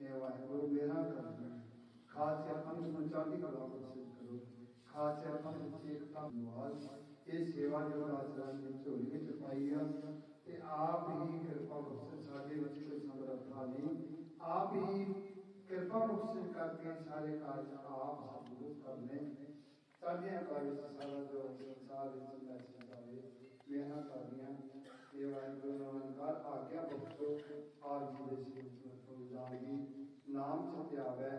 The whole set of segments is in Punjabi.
ਇਹ ਵਾਹਿਗੁਰੂ ਮੇਰਾ ਕਰਮ ਖਾਸ ਆਪਾਂ ਨੂੰ ਸੰਚਾਰੀ ਕਲਾ ਬਖਸ਼ਿਸ਼ ਕਰੋ ਖਾਸ ਆਪਾਂ ਨੂੰ ਚੇਤਨਾ ਨਿਵਾਸ ਇਹ ਸੇਵਾ ਜੋ ਆਸਰਾ ਦੀ ਝੋਲੀ ਵਿੱਚ ਪਾਈ ਆ ਤੇ ਆਪ ਹੀ ਕਿਰਪਾ ਬਖਸ਼ਿਸ਼ ਸਾਡੇ ਵਿੱਚ ਕੋਈ ਸਮਰੱਥਾ ਨਹੀਂ ਆਪ ਹੀ ਕਿਰਪਾ ਬਖਸ਼ਿਸ਼ ਕਰਕੇ ਸਾਰੇ ਕਾਰਜ ਆਪ ਸਬੂਤ ਕਰਨੇ ਸਾਡੀਆਂ ਕਾਰਜ ਸਾਰਾ ਜੋ ਸੰਸਾਰ ਵਿੱਚ ਲੈ ਜਾਵੇ ਮੇਰਾ ਕਰਨੀਆਂ ਇਹ ਵਾਹਿਗੁਰੂ ਨਾਮਕਾਰ ਆਗਿਆ ਬਖਸ਼ੋ ਆਪ ਦੇ ਸਿਰ ਤੋਂ ਨਾਮ ਸਤਿਆਵੈ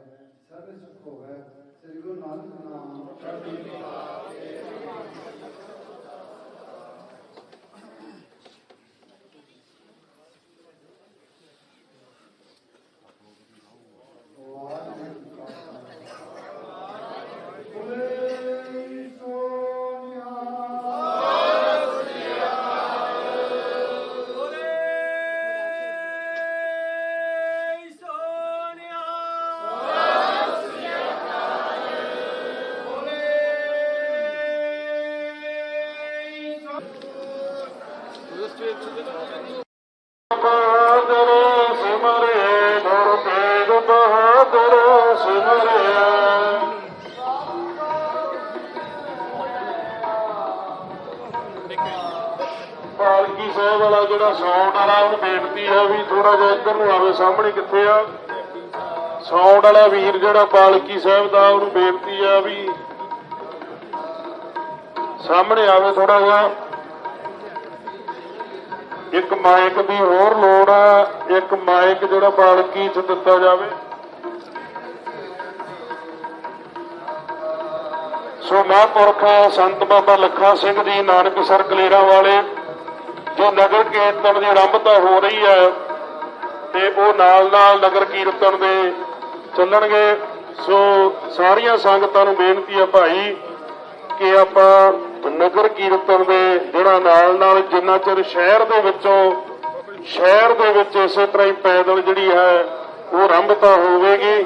ਸਰਬ ਸੁਖ ਹੋਵੈ, ਸ੍ਰੀ ਗੁਰੂ ਨਾਨਕ ਨਾਮ। ਚੜ੍ਹਦੀ ਕਲਾ ਵਾਹਿਗੁਰੂ ਇੱਧਰ ਸਾਹਮਣੇ ਕਿੱਥੇ ਆ? ਸਾਊਂਡ ਵਾਲਾ ਵੀਰ ਜਿਹੜਾ ਪਾਲਕੀ ਸਾਹਿਬ ਦਾ, ਉਹਨੂੰ ਬੇਨਤੀ ਆ ਵੀ ਸਾਹਮਣੇ ਆਵੇ ਥੋੜਾ ਜਿਹਾ। ਇੱਕ ਮਾਈਕ ਦੀ ਹੋਰ ਲੋੜ ਆ, ਇੱਕ ਮਾਈਕ ਜਿਹੜਾ ਬਾਲਕੀ ਚ ਦਿੱਤਾ ਜਾਵੇ। ਸੋ ਮਹਾਂਪੁਰਖ ਸੰਤ ਬਾਬਾ ਲੱਖਾ ਸਿੰਘ ਜੀ, ਨਾਨਕ ਸਰ ਕਲੇਰਾਂ ਵਾਲੇ, ਜੋ ਨਗਰ ਕੀਰਤਨ ਦੀ ਆਰੰਭਤਾ ਹੋ ਰਹੀ ਹੈ ਤੇ ਉਹ ਨਾਲ ਨਾਲ ਨਗਰ ਕੀਰਤਨ ਦੇ ਚੱਲਣਗੇ। ਸੋ ਸਾਰੀਆਂ ਸੰਗਤਾਂ ਨੂੰ ਬੇਨਤੀ ਹੈ ਭਾਈ ਕਿ ਆਪਾਂ ਨਗਰ ਕੀਰਤਨ ਦੇ ਜਿਹੜਾ ਨਾਲ ਨਾਲ ਜਿੰਨਾ ਚਿਰ ਸ਼ਹਿਰ ਦੇ ਵਿੱਚੋਂ, ਸ਼ਹਿਰ ਦੇ ਵਿੱਚ ਇਸੇ ਤਰ੍ਹਾਂ ਹੀ ਪੈਦਲ ਜਿਹੜੀ ਹੈ, ਉਹ ਆਰੰਭਤਾ ਹੋਵੇਗੀ।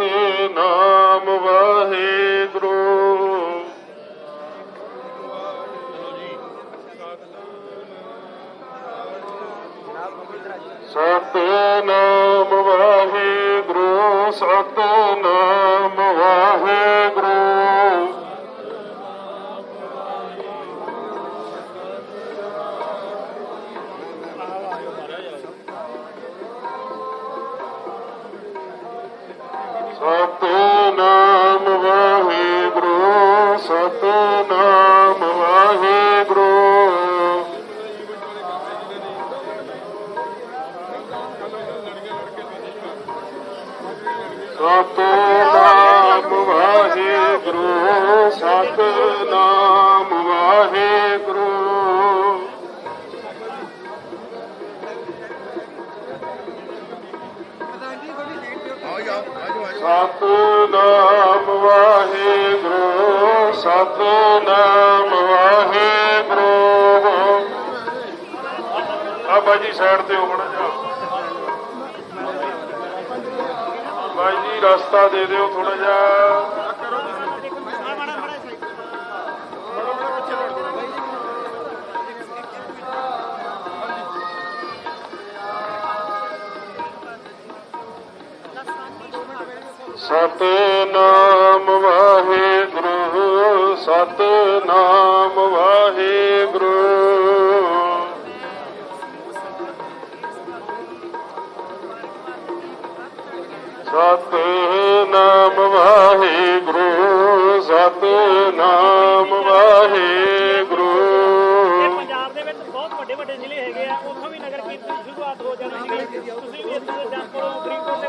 ਸਤ ਨਾਮ ਵਾਹੇ। ਸਤਨਾਮ ਵਾਹਿਗੁਰੂ। ਸਤਨਾਮ ਵਾਹਿਗੁਰੂ ਸਤਨਾਮ ਵਾਹਿਗੁਰੂ। ਆ ਬਾਈ ਸਾਈਡ ਤੇ ਹੋ ਮੜਾ ਜਾ। ਬਾਈ ਜੀ, ਰਸਤਾ ਦੇ ਦਿਓ ਥੋੜਾ ਜਿਹਾ। ਸਤਨਾਮ ਵਾਹਿਗੁਰੂ ਸਤਨਾਮ ਵਾਹਿਗੁਰੂ। ਸਤਨਾਮ ਵਾਹਿਗੁਰੂ ਸਤਨਾਮ ਵਾਹਿਗੁਰੂ। ਇਹ ਪੰਜਾਬ ਦੇ ਵਿੱਚ ਬਹੁਤ ਵੱਡੇ ਵੱਡੇ ਜ਼ਿਲ੍ਹੇ ਹੈਗੇ ਆ। ਉੱਥੋਂ ਵੀ ਨਗਰ ਕੀਰਤਨ ਸ਼ੁਰੂਆਤ ਹੋ ਜਾਣੀ ਸੀਗੀ। ਤੁਸੀਂ ਵੀ ਇੱਥੇ ਦੇ ਜਨਪੁਰੋਂ ਫਰੀਦਕੋਟ ਦੇ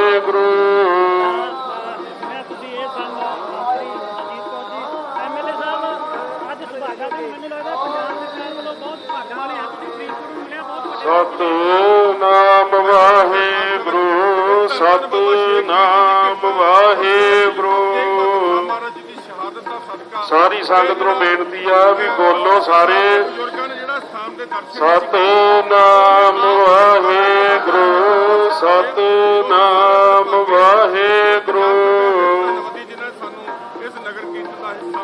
ਸਤਨਾਮ ਵਾਹਿਗੁਰੂ ਸਤਨਾਮ ਵਾਹਿਗੁਰੂ। ਮਹਾਰਾਜ ਜੀ ਸਾਰੀ ਸੰਗਤ ਨੂੰ ਬੇਨਤੀ ਆ ਵੀ ਬੋਲੋ ਸਾਰੇ। ਬਜ਼ੁਰਗਾਂ ਨੇ ਜਿਹੜਾ ਸਥਾਨ ਸਤਨਾਮ ਵਾਹਿਗੁਰੂ। ਸਤਨਾਮ ਵਾਹਿਗੁਰੂ ਇਸ ਨਗਰ ਕੀਰਤਨ ਦਾ ਹਿੱਸਾ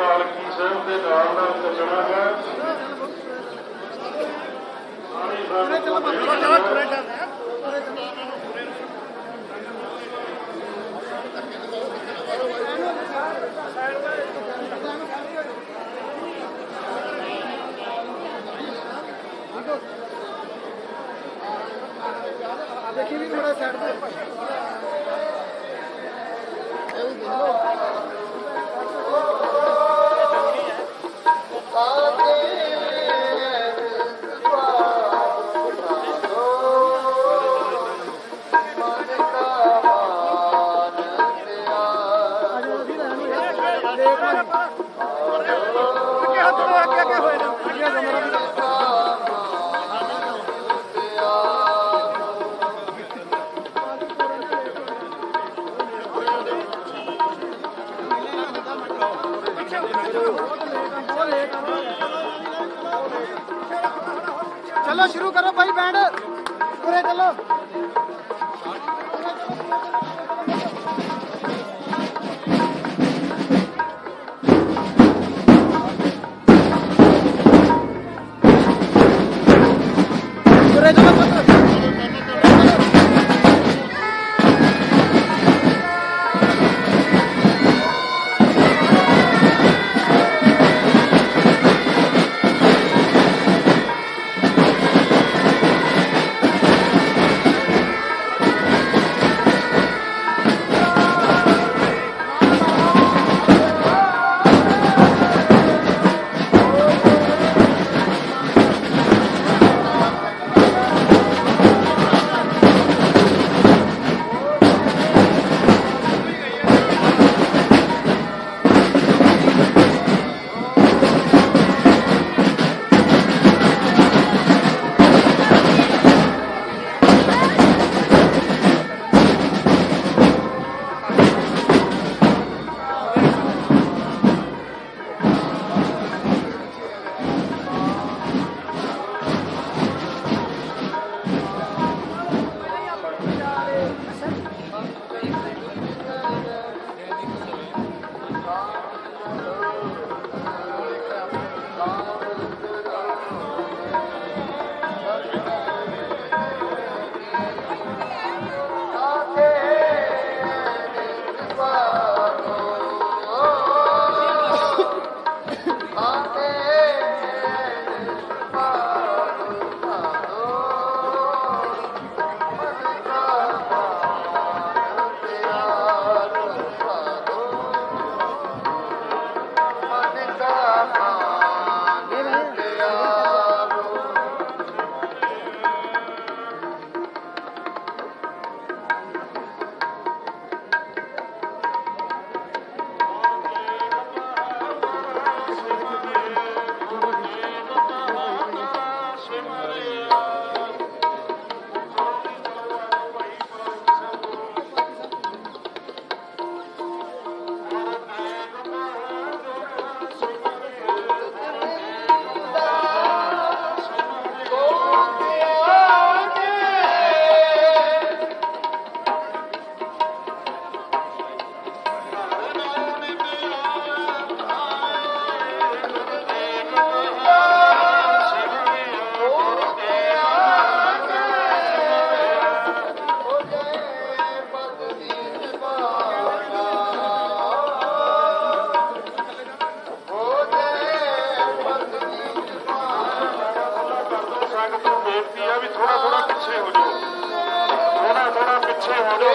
ਪਾਲਕੀ ਸਾਹਿਬ ਦੇ ਨਾਲ ਨਾਲ ਚੱਲਣਾ ਹੈ। ਸਾਰੀ ਸੰਗਤ ਨੂੰ ਬੇਨਤੀ ਹੈ ਦੇਖੀ ਵੀ ਥੋੜਾ ਸਾਈਡ ਤੇ। चलो शुरू करो भाई बैंड पूरे चलो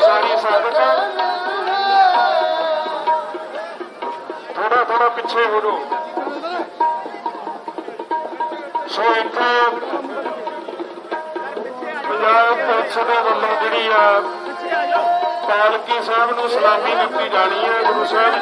ਸਾਰੀ ਸੰਗਤ ਥੋੜਾ ਥੋੜਾ ਪਿੱਛੇ ਹੋ ਜਾਓ ਸੋ ਇੱਥੇ ਪੰਜਾਬ ਪੁਲਿਸ ਦੇ ਵੱਲੋਂ ਜਿਹੜੀ ਆ, ਪਾਲਕੀ ਸਾਹਿਬ ਨੂੰ ਸਲਾਮੀ ਦਿੱਤੀ ਜਾਣੀ ਹੈ ਗੁਰੂ ਸਾਹਿਬ।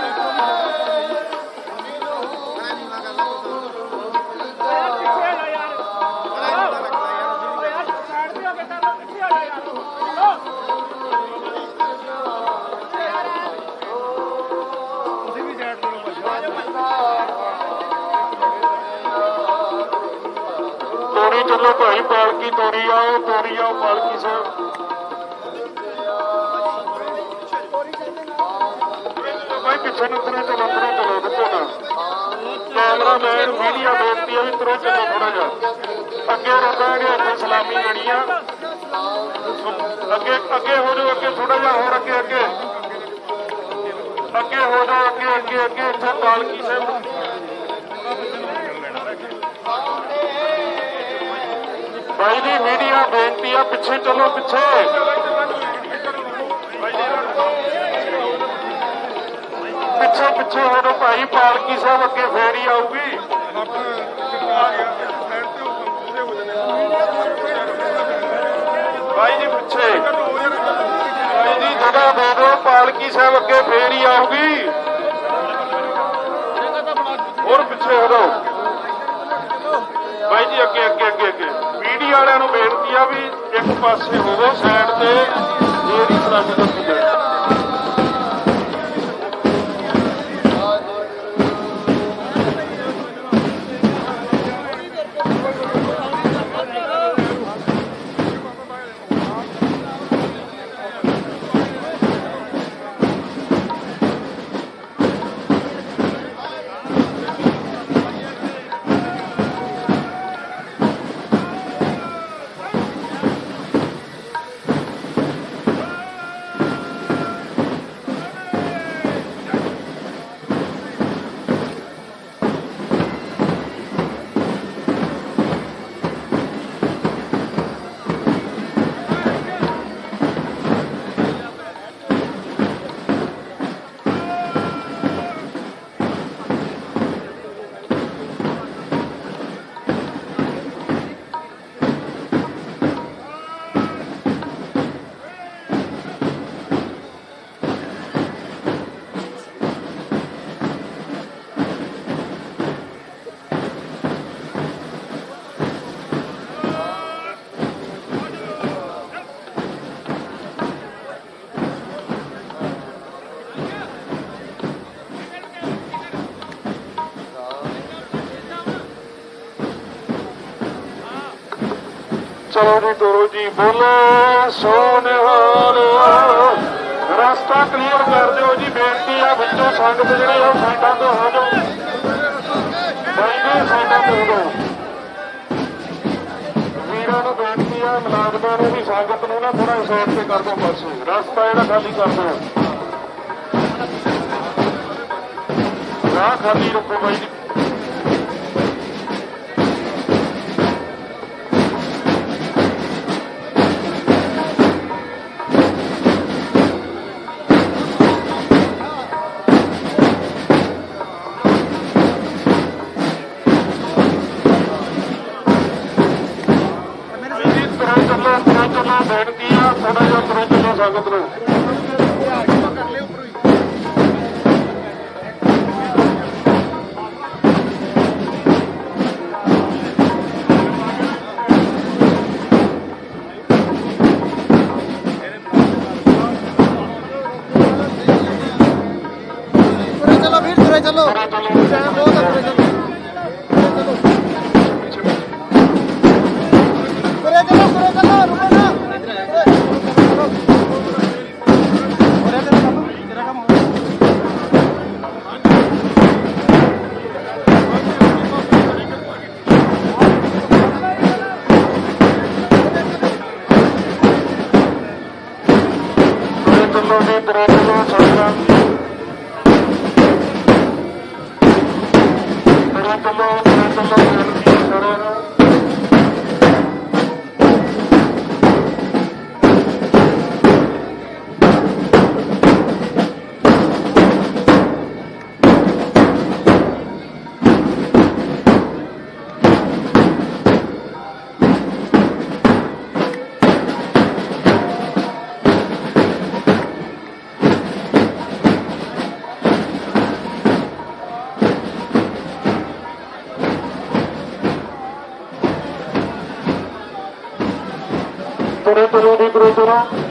ਚੱਲੋ ਭਾਈ ਪਾਲਕੀ ਤੋਰੀ ਆਓ ਤੋਰੀ ਆਓ ਪਾਲਕੀ ਸਾਹਿਬ ਭਾਈ, ਪਿੱਛੇ ਨੂੰ ਤੁਰੇ ਚਲੋ ਤੁਰੇ ਚਲੋ ਦੇਖੋ ਨਾ। ਕੈਮਰਾਮੈਨ ਮੀਡੀਆ ਬੇਨਤੀ ਹੈ ਵੀ ਤੁਰੇ ਚੱਲੋ ਥੋੜਾ ਜਿਹਾ। ਅੱਗੇ ਰੁਕਾਂਗੇ ਅੱਗੇ ਸਲਾਮੀ ਲੈਣੀ ਆ ਅੱਗੇ ਅੱਗੇ ਹੋ ਜਾਓ, ਅੱਗੇ ਥੋੜਾ ਜਿਹਾ ਹੋਰ, ਅੱਗੇ ਅੱਗੇ। ਅੱਗੇ ਹੋ ਜਾਓ, ਅੱਗੇ ਅੱਗੇ ਅੱਗੇ, ਇੱਥੇ ਪਾਲਕੀ ਸਾਹਿਬ। ਭਾਈ ਜੀ ਮੀਡੀਆ ਬੇਨਤੀ ਆ ਪਿੱਛੇ ਚੱਲੋ ਪਿੱਛੇ ਪਿੱਛੇ ਪਿੱਛੇ ਹੋ ਜਾਓ ਭਾਈ ਪਾਲਕੀ ਸਾਹਿਬ ਅੱਗੇ ਫੇਰ ਹੀ ਆਊਗੀ ਭਾਈ ਜੀ ਪਿੱਛੇ ਭਾਈ ਜੀ ਜਗ੍ਹਾ ਦੇ ਦਿਓ ਪਾਲਕੀ ਸਾਹਿਬ ਅੱਗੇ ਫੇਰ ਹੀ ਆਊਗੀ ਹੋਰ ਪਿੱਛੇ ਹੋ ਜਾਓ ਭਾਈ ਜੀ ਅੱਗੇ ਅੱਗੇ ਅੱਗੇ ਅੱਗੇ ਮੀਡੀਆ ਵਾਲਿਆਂ ਨੂੰ ਬੇਨਤੀ ਆ ਵੀ ਇੱਕ ਪਾਸੇ ਹੋਵੋ ਸਾਈਡ ਤੇ ਜਿਹੜੀ ਸਲਾਮੀ ਦਿੱਤੀ ਜਾਏ ਚਲੋ ਜੀ ਤੋਰੋ ਜੀ, ਬੋਲੇ ਸੋਨਿਹਾਲ। ਰਸਤਾ ਕਲੀਅਰ ਕਰ ਦਿਓ ਜੀ, ਬੇਨਤੀ ਆ ਵਿੱਚੋਂ ਸੰਗਤ ਜਿਹੜੇ ਉਹ ਸਾਈਡਾਂ ਤੋਂ ਹੋ ਜਾਓ। ਭਾਈ ਜੀ, ਸਾਈਡਾਂ ਤੋਂ ਹੋ ਜਾਓ। ਵੀਰਾਂ ਨੂੰ ਬੇਨਤੀ ਆ, ਮੁਲਾਜ਼ਮਾਂ ਨੂੰ ਵੀ ਸੰਗਤ ਨੂੰ ਨਾ ਥੋੜਾ ਸਾਈਡ ਤੇ ਕਰ ਦਿਓ ਪਾਸੇ ਰਸਤਾ ਜਿਹੜਾ ਖਾਲੀ ਕਰ ਦਿਓ। ਰਾਹ ਖਾਲੀ ਰੱਖੋ ਬਾਈ ਜੀ। ਤੁਰੇ ਗੁਰੂ ਚਲੋ ਦੀ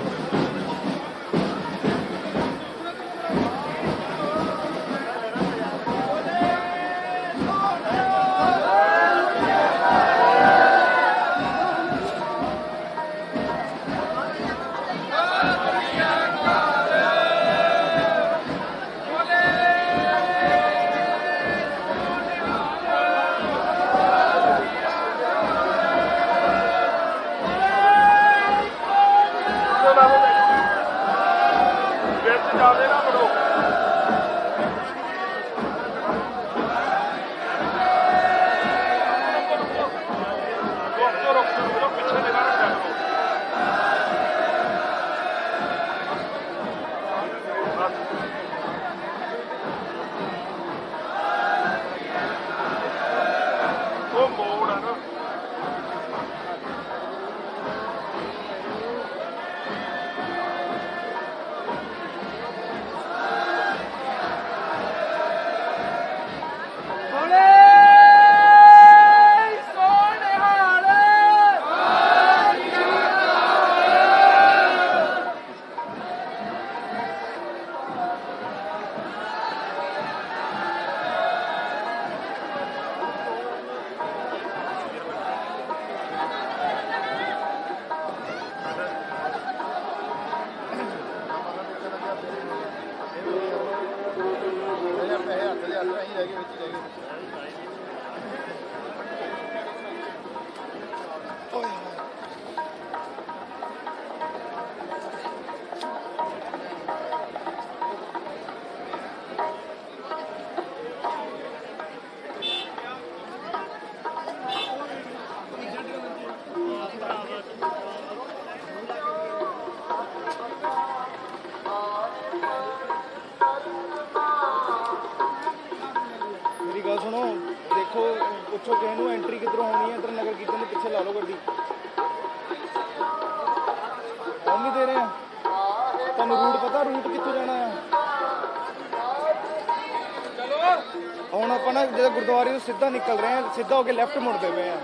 ਜਦੋਂ ਗੁਰਦੁਆਰੇ ਤੋਂ ਸਿੱਧਾ ਨਿਕਲ ਰਹੇ ਆ ਸਿੱਧਾ ਹੋ ਕੇ ਲੈਫਟ ਮੁੜਦੇ ਪਏ ਆ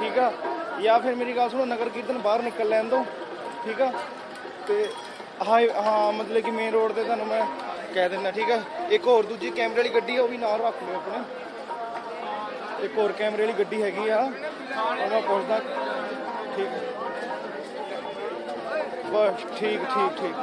ਠੀਕ ਆ ਜਾਂ ਫਿਰ ਮੇਰੀ ਗੱਲ ਸੁਣੋ ਨਗਰ ਕੀਰਤਨ ਬਾਹਰ ਨਿਕਲ ਲੈਣ ਦਿਓ ਠੀਕ ਆ ਤੇ ਹਾਂ ਹਾਂ ਮਤਲਬ ਕਿ ਮੇਨ ਰੋਡ ਤੇ ਤੁਹਾਨੂੰ ਮੈਂ ਕਹਿ ਦਿੰਦਾ ਠੀਕ ਆ ਇੱਕ ਹੋਰ ਦੂਜੀ ਕੈਮਰੇ ਵਾਲੀ ਗੱਡੀ ਆ ਉਹ ਵੀ ਨਾਲ ਰੱਖ ਲਿਓ ਆਪਣੇ ਇੱਕ ਹੋਰ ਕੈਮਰੇ ਵਾਲੀ ਗੱਡੀ ਹੈਗੀ ਆ ਉਹ ਮੈਂ ਪੁੱਛਦਾ ਠੀਕ ਆ। ਬਸ ਠੀਕ ਠੀਕ ਠੀਕ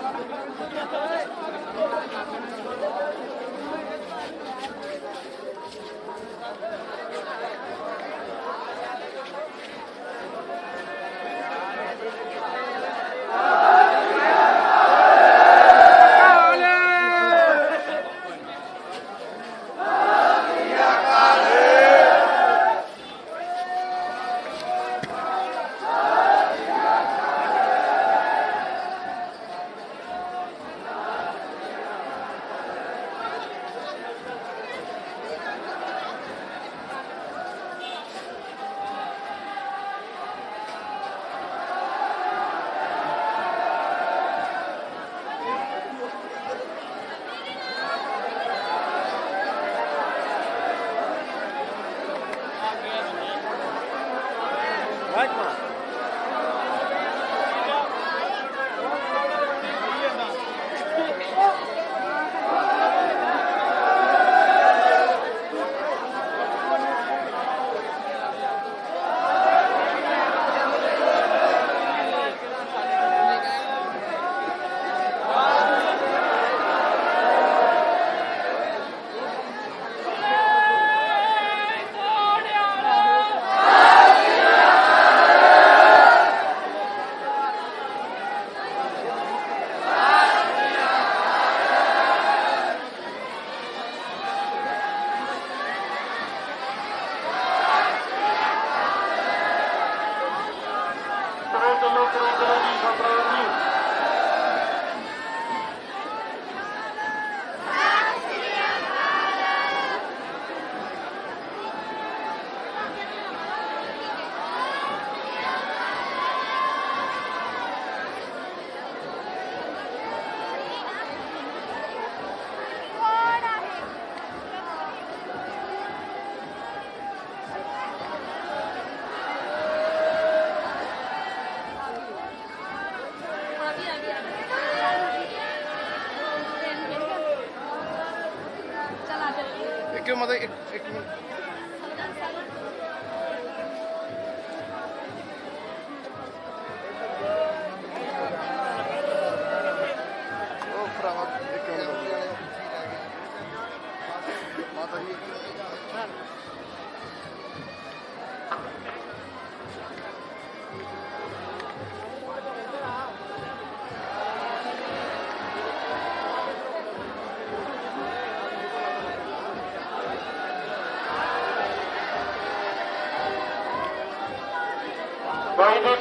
ਜਾਓ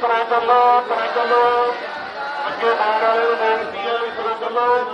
ਬਾਈ ਜੀ ਤੁਰੇ ਚੱਲੋ ਤੁਰੇ ਚੱਲੋ ਅੱਗੇ ਬਾਣ ਵਾਲੇ ਨੂੰ ਬੇਨਤੀ ਹੈ ਵੀ ਤੁਰੇ ਚੱਲੋ